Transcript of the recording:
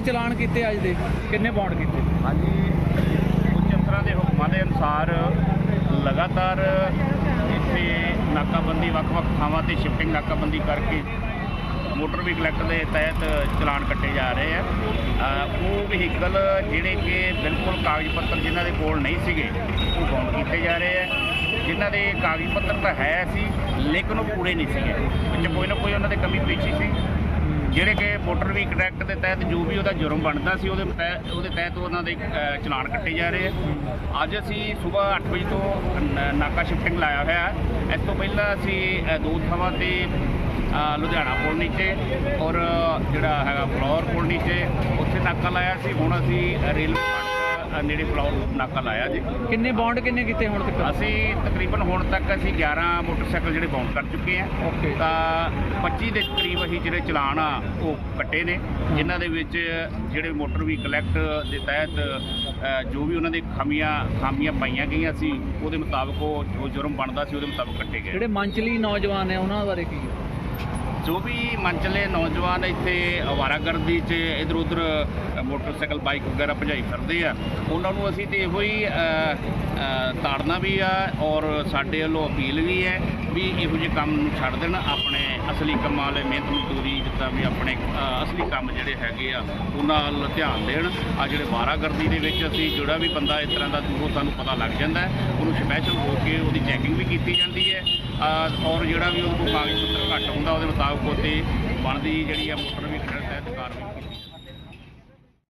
ਚਲਾਨ ਕੀਤੇ ਅੱਜ ਦੇ? ਕਿੰਨੇ ਬੌਂਡ ਕੀਤੇ? ਹਾਂਜੀ। ਉੱਚ ਅਫਸਰਾਂ ਦੇ ਹੁਕਮਾਂ ਦੇ ਅਨੁਸਾਰ ਲਗਾਤਾਰ ਨਾਕਾਬੰਦੀ, ਵੱਖ-ਵੱਖ ਥਾਵਾਂ ਤੇ ਸ਼ਿਫਟਿੰਗ ਨਾਕਾਬੰਦੀ ਕਰਕੇ ਮੋਟਰ ਵਹੀਕਲ ਐਕਟ ਦੇ ਤਹਿਤ ਚਲਾਨ ਕੱਟੇ ਜਾ ਰਹੇ ਆ। ਉਹ ਵਹੀਕਲ ਜਿਹੜੇ ਕਿ ਬਿਲਕੁਲ ਕਾਗਜ਼ ਪੱਤਰ ਜਿਨ੍ਹਾਂ ਦੇ ਕੋਲ ਨਹੀਂ ਸੀਗੇ, ਉਹ ਬੌਂਡ ਕੀਤੇ ਜਾ ਰਹੇ ਆ। ਜਿਨ੍ਹਾਂ ਦੇ ਕਾਗਜ਼ ਪੱਤਰ ਤਾਂ ਹੈ ਸੀ, ਲੇਕਿਨ ਉਹ ਪੂਰੇ ਨਹੀਂ ਸੀਗੇ। ਵਿੱਚ ਕੋਈ ਨਾ ਕੋਈ ਉਹਨਾਂ ਦੇ ਕਮੀ ਪੇਸ਼ੀ ਸੀ। ਜਿਹੜੇ ਕਿ ਮੋਟਰ ਵੀ ਐਕਟ ਦੇ ਤਹਿਤ ਜੋ ਵੀ ਉਹਦਾ ਜੁਰਮ ਬਣਦਾ ਸੀ ਉਹਦੇ ਤਹਿ- ਉਹਦੇ ਤਹਿਤ ਉਹਨਾਂ ਦੇ ਅ, ਚਲਾਨ ਕੱਟੇ ਜਾ ਰਹੇ ਆ ਅੱਜ ਅਸੀਂ ਸਵੇਰ 8 ਵਜੇ ਤੋਂ ਨ- ਨਾਕਾ ਸ਼ਿਫਟਿੰਗ ਲਾਇਆ ਹੋਇਆ ਹੈ। ਇਸ ਤੋਂ ਪਹਿਲਾਂ ਅਸੀਂ ਅ, ਦੋ ਥਾਵਾਂ ਤੇ ਅ, ਲੁਧਿਆਣਾ ਪੁਲ ਨੀਚੇ ਔਰ ਜਿਹੜਾ ਹੈਗਾ ਫਲੋਰ ਪੁਲ ਨੀਚੇ ਉੱਥੇ ਨਾਕਾ ਲਾਇਆ ਸੀ ਹੁਣ ਅਸੀਂ ਰੇਲਵੇ ਅ, ਨੇੜੇ ਫਲੋਰ ਨਾਕਾ ਲਾਇਆ ਜੀ। ਕਿੰਨੇ ਬੌਂਡ ਕਿੰਨੇ ਕੀਤੇ ਹੁਣ ਤੱਕ? ਅਸੀਂ ਤਕਰੀਬਨ ਹੁਣ ਤੱਕ ਅਸੀਂ 11 ਮੋਟਰਸਾਈਕਲ ਜਿਹੜੇ ਬਾਉਂਡ ਕਰ ਚੁੱਕੇ ਆ। ਓਕੇ। ਤਾਂ 25 ਦੇ ਕਰੀਬ ਅਸੀਂ ਜਿਹੜੇ ਚਲਾਨ ਆ ਉਹ ਕੱਟੇ ਨੇ। ਜਿਨ੍ਹਾਂ ਦੇ ਵਿੱਚ ਜਿਹੜੇ ਮੋਟਰ ਵੀ ਕਲੈਕਟ ਦੇ ਤਹਿਤ ਅ, ਜੋ ਵੀ ਉਹਨਾਂ ਦੇ ਖਾਮੀਆਂ ਖਾਮੀਆਂ ਪਾਈਆਂ ਗਈਆਂ ਸੀ ਉਹਦੇ ਮੁਤਾਬਕ ਉਹ ਜੋ ਜੁਰਮ ਬਣਦਾ ਸੀ ਉਹਦੇ ਮੁਤਾਬਕ ਕੱਟੇ ਗਏ। ਜਿਹੜੇ ਮੰਚਲੀ ਨੌਜਵਾਨ ਨੇ ਉਹਨਾਂ ਬਾਰੇ ਕੀ? ਜੋ ਵੀ ਮੰਚਲੇ ਨੌਜਵਾਨ ਇੱਥੇ ਅਵਾਰਾਗਰਦੀ 'ਚ ਇਧਰ ਉਧਰ ਮੋਟਰਸਾਈਕਲ, ਬਾਈਕ ਵਗੈਰਾ ਭਜਾਈ ਫਿਰਦੇ ਆ, ਉਹਨਾਂ ਨੂੰ ਅਸੀਂ ਤੇ ਇਹੋ ਹੀ ਤਾੜਨਾ ਵੀ ਆ ਔਰ ਸਾਡੇ ਵੱਲੋਂ ਅਪੀਲ ਵੀ ਹੈ ਵੀ ਇਹੋ ਜਿਹੇ ਕੰਮ ਨੂੰ ਛੱਡ ਦੇਣ। ਆਪਣੇ ਅਸਲੀ ਕੰਮਾਂ ਵਾਲੇ ਮਿਹਨਤ ਮਜ਼ਦੂਰੀ ਜਿੱਦਾਂ ਵੀ ਆਪਣੇ ਅਸਲੀ ਕੰਮ ਜਿਹੜੇ ਹੈਗੇ ਆ, ਉਹਨਾਂ ਵੱਲ ਧਿਆਨ ਦੇਣ। ਆ ਜਿਹੜੇ ਵਾਰਾਗਰਦੀ ਦੇ ਵਿੱਚ ਅਸੀਂ ਜਿਹੜਾ ਵੀ ਬੰਦਾ ਇਸ ਤਰ੍ਹਾਂ ਦਾ ਦੂਰੋਂ ਸਾਨੂੰ ਪਤਾ ਲੱਗ ਜਾਂਦਾ ਉਹਨੂੰ ਸਪੈਸ਼ਲ ਹੋ ਕੇ ਉਹਦੀ ਚੈਕਿੰਗ ਵੀ ਕੀਤੀ ਜਾਂਦੀ ਹੈ। ਔਰ ਜਿਹੜਾ ਵੀ ਉਹਨੂੰ ਕਾਗਜ਼ ਪੱਤਰ ਘੱਟ ਹੁੰਦਾ, ਉਹਦੇ ਮੁਤਾਬਕ ਉਹਤੇ ਬਣਦੀ ਜਿਹੜੀ ਆ ਮੋਟਰ ਵੀ ਖੜਨ ਤਹਿਤ ਕਾਰਵਾਈ ਕੀਤੀ